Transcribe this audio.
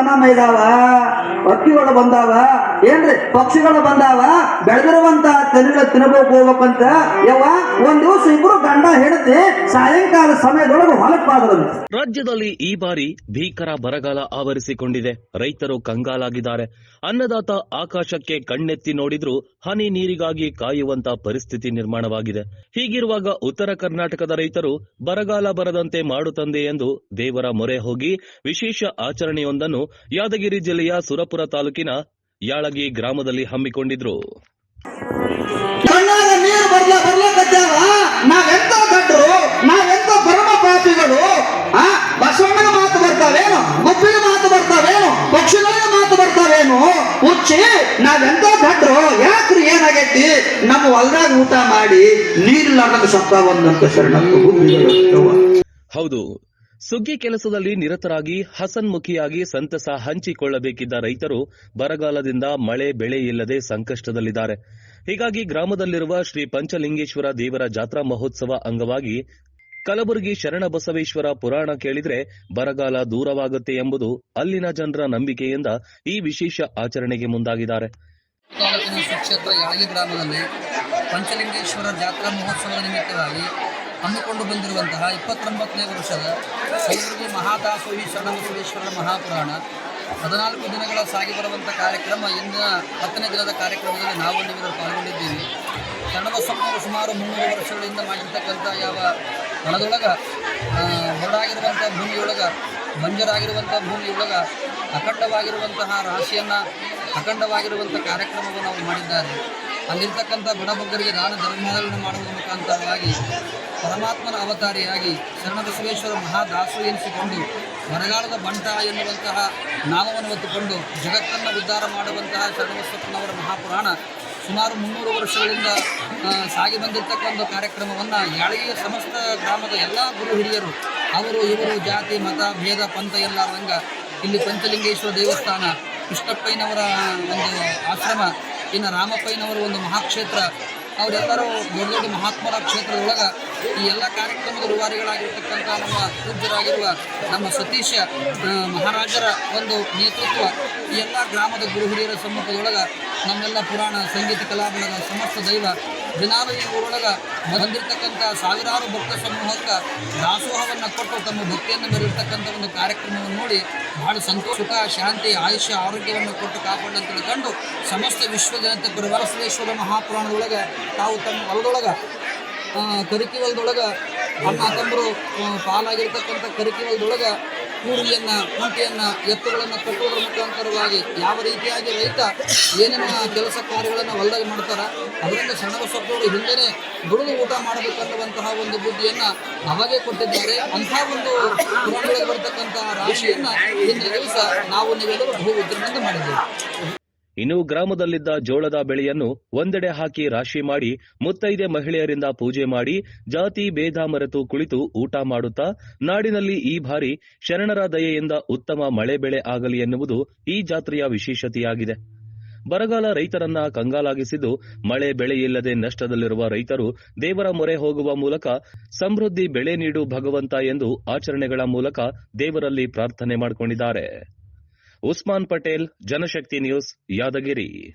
ದನ ಮೈದಾವ ಹಕ್ಕಿಗಳು ಬಂದಾವ ಏನ್ರಿ, ಪಕ್ಷಿಗಳು ಬಂದಾವ, ಬೆಳೆದಿರುವಂತ ತಲೆಗಳು ತಿನ್ನಬೇಕು ಹೋಗ್ಬೇಕಂತ? ಯವ್ವ, ಒಂದ್ ದಿವಸ ಇಬ್ರು ಗಂಡ ಹೇಳುತ್ತೆ ಸಾಯಂಕಾಲ ಸಮಯದೊಳಗೆ ಹೊಲಕ್ಕಾದ್ರಂತ ರಾಜ್ಯದಲ್ಲಿ ಈ ಬಾರಿ ಭೀಕರ ಬರಗಾಲ ಆವರಿಸಿಕೊಂಡಿದೆ. ರೈತರು ಕಂಗಾಲಾಗಿದ್ದಾರೆ. ಅನ್ನದಾತ ಆಕಾಶಕ್ಕೆ ಕಣ್ಣೆತ್ತಿ ನೋಡಿದ್ರೂ ಹನಿ ನೀರಿಗಾಗಿ ಕಾಯುವಂತ ಪರಿಸ್ಥಿತಿ ನಿರ್ಮಾಣವಾಗಿದೆ. ಹೀಗಿರುವಾಗ ಉತ್ತರ ಕರ್ನಾಟಕದ ರೈತರು ಬರಗಾಲ ಬರದಂತೆ ಮಾಡುತ್ತಂದೆ ಎಂದು ದೇವರ ಮೊರೆ ಹೋಗಿ ವಿಶೇಷ ಆಚರಣೆಯೊಂದನ್ನು ಯಾದಗಿರಿ ಜಿಲ್ಲೆಯ ಸುರಪುರ ತಾಲೂಕಿನ ಯಾಳಗಿ ಗ್ರಾಮದಲ್ಲಿ ಹಮ್ಮಿಕೊಂಡಿದ್ರು. ಬಸವಣ್ಣನ ಮಾತು ಬರ್ತಾವೇನು? ಗುಬ್ಬಿನ ಮಾತು ಬರ್ತಾವೇನು? ಪಕ್ಷಿಗಳಿಗೆ ಮಾತು ಬರ್ತಾವೇನು? ಹುಚ್ಚಿ ನಾವೆಂತ ಗಡ್ರು ಯಾಕ್ರಿ ಏನಾಗೈತಿ? ನಮ್ಮ ಹೊಲ್ದಾಗ ಊಟ ಮಾಡಿ ನೀರಿಲ್ಲಾರ್ದಂಗ ಸತ್ತ ಒಂದಂತ ಶರಣ ಹೌದು ಸುಗ್ಗಿ ಕೆಲಸದಲ್ಲಿ ನಿರತರಾಗಿ, ಹಸನ್ಮುಖಿಯಾಗಿ ಸಂತಸ ಹಂಚಿಕೊಳ್ಳಬೇಕಿದ್ದ ರೈತರು ಬರಗಾಲದಿಂದ ಮಳೆ ಬೆಳೆ ಇಲ್ಲದೆ ಸಂಕಷ್ಟದಲ್ಲಿದ್ದಾರೆ. ಹೀಗಾಗಿ ಗ್ರಾಮದಲ್ಲಿರುವ ಶ್ರೀ ಪಂಚಲಿಂಗೇಶ್ವರ ದೇವರ ಜಾತ್ರಾ ಮಹೋತ್ಸವ ಅಂಗವಾಗಿ ಕಲಬುರಗಿ ಶರಣಬಸವೇಶ್ವರ ಪುರಾಣ ಕೇಳಿದ್ರೆ ಬರಗಾಲ ದೂರವಾಗುತ್ತೆ ಎಂಬುದು ಅಲ್ಲಿನ ಜನರ ನಂಬಿಕೆಯಿಂದ ಈ ವಿಶೇಷ ಆಚರಣೆಗೆ ಮುಂದಾಗಿದ್ದಾರೆ. ಪಂಚಲಿಂಗೇಶ್ವರ ಜಾತ್ರಾ ಮಹೋತ್ಸವದ ನಿಮಿತ್ತವಾಗಿ ಹಮ್ಮಿಕೊಂಡು ಬಂದಿರುವಂತಹ ಇಪ್ಪತ್ತೊಂಬತ್ತನೇ ವರ್ಷದ ಕಲಬುರಗಿ ಮಹಾದಾಸೋಹಿ ಶರಣಬಸವೇಶ್ವರ ಮಹಾಪುರಾಣ. ಹದಿನಾಲ್ಕು ದಿನಗಳ ಸಾಗಿ ಬರುವಂಥ ಕಾರ್ಯಕ್ರಮ, ಇಂದಿನ ಹತ್ತನೇ ದಿನದ ಕಾರ್ಯಕ್ರಮದಲ್ಲಿ ನಾವು ನೀವು ಪಾಲ್ಗೊಂಡಿದ್ದೀವಿ. ಶರಣಬಸಪ್ಪನವರು ಸುಮಾರು ಮುನ್ನೂರು ವರ್ಷಗಳಿಂದ ಮಾಡಿರ್ತಕ್ಕಂಥ ಯಾವ ಹಣದೊಳಗ ಹೊರಡಾಗಿರುವಂಥ ಭೂಮಿಯೊಳಗ ಮಂಜರಾಗಿರುವಂಥ ಭೂಮಿಯೊಳಗ ಅಖಂಡವಾಗಿರುವಂತಹ ರಾಶಿಯನ್ನು ಅಖಂಡವಾಗಿರುವಂಥ ಕಾರ್ಯಕ್ರಮವನ್ನು ಅವರು ಮಾಡಿದ್ದಾರೆ. ಅಲ್ಲಿರ್ತಕ್ಕಂಥ ಬಡಬಗ್ಗರಿಗೆ ದಾನ ಧರ್ಮಗಳನ್ನು ಮಾಡುವ ಮುಖಾಂತರವಾಗಿ ಪರಮಾತ್ಮನ ಅವತಾರಿಯಾಗಿ ಶರಣಬಸವೇಶ್ವರ ಮಹಾದಾಸು ಎನಿಸಿಕೊಂಡು ಬರಗಾಲದ ಬಂಟ ಎನ್ನುವಂತಹ ನಾಮವನ್ನು ಹೊತ್ತುಕೊಂಡು ಜಗತ್ತನ್ನು ಉದ್ಧಾರ ಮಾಡುವಂತಹ ಶರಣಬಸಪ್ಪನವರ ಮಹಾಪುರಾಣ ಸುಮಾರು ಮುನ್ನೂರು ವರ್ಷಗಳಿಂದ ಸಾಗಿ ಬಂದಿರತಕ್ಕಂಥ ಕಾರ್ಯಕ್ರಮವನ್ನು ಯಾಳಿಗೆಯ ಸಮಸ್ತ ಗ್ರಾಮದ ಎಲ್ಲ ಗುರು ಹಿರಿಯರು, ಅವರು, ಇವರು, ಜಾತಿ, ಮತ, ಭೇದ, ಪಂಥ ಎಲ್ಲ ರಂಗ. ಇಲ್ಲಿ ಪಂಚಲಿಂಗೇಶ್ವರ ದೇವಸ್ಥಾನ, ಕೃಷ್ಣಪ್ಪಯ್ಯನವರ ಒಂದು ಆಶ್ರಮ ಇನ್ನು ರಾಮಪ್ಪಯ್ಯನವರು ಒಂದು ಮಹಾಕ್ಷೇತ್ರ, ಅವರೆಲ್ಲರೂ ದೊಡ್ಡ ದೊಡ್ಡ ಮಹಾತ್ಮರ ಕ್ಷೇತ್ರದೊಳಗೆ ಈ ಎಲ್ಲ ಕಾರ್ಯಕ್ರಮದ ರೂವಾರಿಗಳಾಗಿರ್ತಕ್ಕಂಥ ನಮ್ಮ ಪೂಜ್ಯರಾಗಿರುವ ನಮ್ಮ ಸತೀಶ ಮಹಾರಾಜರ ಒಂದು ನೇತೃತ್ವ ಈ ಎಲ್ಲ ಗ್ರಾಮದ ಗುರು ಹಿರಿಯರ ಸಮ್ಮುಖದೊಳಗೆ ನಮ್ಮೆಲ್ಲ ಪುರಾಣ ಸಂಗೀತ ಕಲಾಬಳಗ ಸಮಸ್ತ ದೈವ ದಿನಾಲಯ ಊರೊಳಗೆ ಬಂದಿರತಕ್ಕಂಥ ಸಾವಿರಾರು ಭಕ್ತ ಸಮೂಹಕ್ಕೆ ದಾಸೋಹವನ್ನು ಕೊಟ್ಟು ತಮ್ಮ ಭಕ್ತಿಯನ್ನು ಮೆರೆದಿರ್ತಕ್ಕಂಥ ಒಂದು ಕಾರ್ಯಕ್ರಮವನ್ನು ನೋಡಿ ಬಹಳ ಸಂತೋಷ ಸುಖ ಶಾಂತಿ ಆಯುಷ್ಯ ಆರೋಗ್ಯವನ್ನು ಕೊಟ್ಟು ಕಾಪಾಡಲು ತಿಳ್ಕೊಂಡು ಸಮಸ್ತ ವಿಶ್ವ ಜನತೆ ಬಸವೇಶ್ವರ ಮಹಾಪುರಾಣದೊಳಗೆ ತಾವು ತಮ್ಮ ಹೊಲದೊಳಗೆ ಆ, ಕರಿಕಿ ಹೊಲದೊಳಗೆ ಅಣ್ಣ ತಮ್ಮರು ಪಾಲಾಗಿರ್ತಕ್ಕಂಥ ಕರಿಕಿ ಹೊಲದೊಳಗೆ ಕೂಡಿಯನ್ನು ಎತ್ತುಗಳನ್ನ ಕಟ್ಟುವುದರ ಮುಖಾಂತರವಾಗಿ ಯಾವ ರೀತಿಯಾಗಿ ರೈತ ಏನೇನು ಕೆಲಸ ಕಾರ್ಯಗಳನ್ನು ಹೊಲದಾಗ ಮಾಡ್ತಾರ, ಅದರಿಂದ ಸಣ್ಣ ಸಣ್ಣಬಸಪ್ಪವರು ಹಿಂದೆನೇ ದುಡಿದು ಊಟ ಮಾಡಬೇಕನ್ನುವಂತಹ ಒಂದು ಬುದ್ಧಿಯನ್ನ ನಮಗೆ ಕೊಟ್ಟಿದ್ದಾರೆ. ಅಂತಹ ಒಂದು ಪುರಾಣಗಳಿಗೆ ಬರ್ತಕ್ಕಂತಹ ರಾಶಿಯನ್ನು ಹಿಂದಿನ ದಿವಸ ನಾವು ನೀವೆಲ್ಲರೂ ಬಹು ಉದ್ಯಮದಿಂದ ಮಾಡಿದ್ದೇವೆ. ಇನ್ನು ಗ್ರಾಮದಲ್ಲಿದ್ದ ಜೋಳದ ಬೆಳೆಯನ್ನು ಒಂದೆಡೆ ಹಾಕಿ ರಾಶಿ ಮಾಡಿ ಮುತ್ತೈದೆ ಮಹಿಳೆಯರಿಂದ ಪೂಜೆ ಮಾಡಿ ಜಾತಿ ಭೇದ ಮರೆತು ಕುಳಿತು ಊಟ ಮಾಡುತ್ತಾ ನಾಡಿನಲ್ಲಿ ಈ ಬಾರಿ ಶರಣರ ದಯೆಯಿಂದ ಉತ್ತಮ ಮಳೆ ಬೆಳೆ ಆಗಲಿ ಎನ್ನುವುದು ಈ ಜಾತ್ರೆಯ ವಿಶೇಷತೆಯಾಗಿದೆ. ಬರಗಾಲ ರೈತರನ್ನ ಕಂಗಾಲಾಗಿಸಿದ್ದು ಮಳೆ ಬೆಳೆಯಿಲ್ಲದೆ ನಷ್ಟದಲ್ಲಿರುವ ರೈತರು ದೇವರ ಮೊರೆ ಹೋಗುವ ಮೂಲಕ ಸಮೃದ್ಧಿ ಬೆಳೆ ನೀಡು ಭಗವಂತ ಎಂದು ಆಚರಣೆಗಳ ಮೂಲಕ ದೇವರಲ್ಲಿ ಪ್ರಾರ್ಥನೆ ಮಾಡಿಕೊಂಡಿದ್ದಾರೆ. उस्मा पटेल जनशक्ति न्यूज़ यादगिरी।